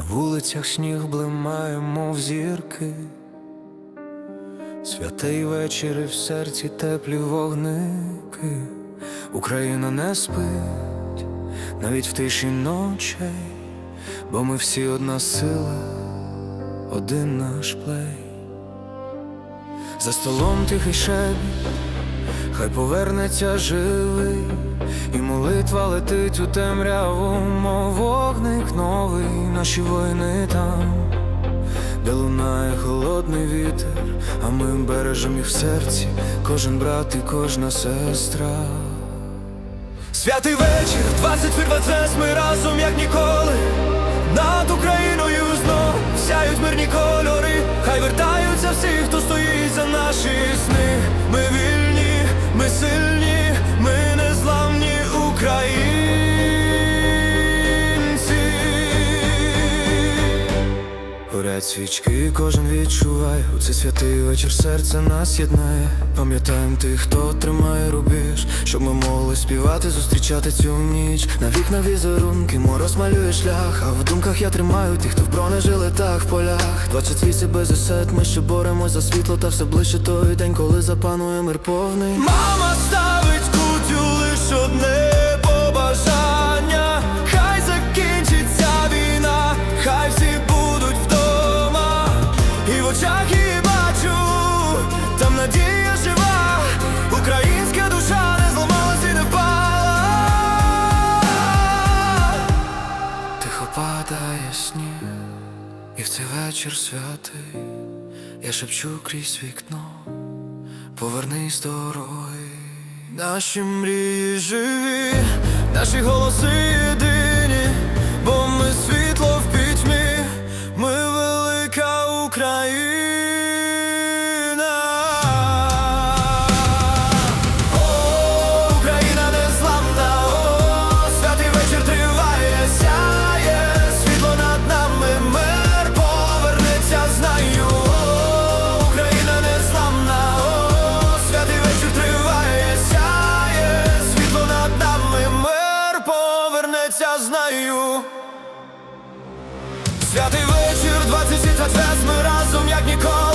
вулицях сніг блимає, мов зірки. Святий вечір і в серці теплі вогники. Україна не спить навіть в тиші ночей, бо ми всі одна сила, один наш плей. За столом тихий шепіт, хай повернеться живий, молитва летить у темряву, мов вогник новий, наші воїни там, де лунає холодний вітер, а ми бережемо їх в серці, кожен брат і кожна сестра. Святий вечір, 20 ми разом як ніколи. Над Україною знов сяють мирні кольори. Хай вертаються всі, хто стоїть за наші сни. Горять свічки, кожен відчуває у цей святий вечір серце нас єднає. Пам'ятаємо тих, хто тримає рубіж, щоб ми могли співати, зустрічати цю ніч. На вікна візерунки, мороз малює шлях. А в думках я тримаю тих, хто в бронежилетах в полях. 28 без осет, ми ще боремось за світло, та все ближче той день, коли запанує мир повний. Мама ставить кутю лиш одне очах її бачу, там надія жива, українська душа не зламалась і не впала. Тихо падає сніг, і в цей вечір святий, я шепчу крізь вікно, повернись дороги. Наші мрії живі, наші голоси єдині, знаю. Святий вечір, 27 ми разом як ніколи.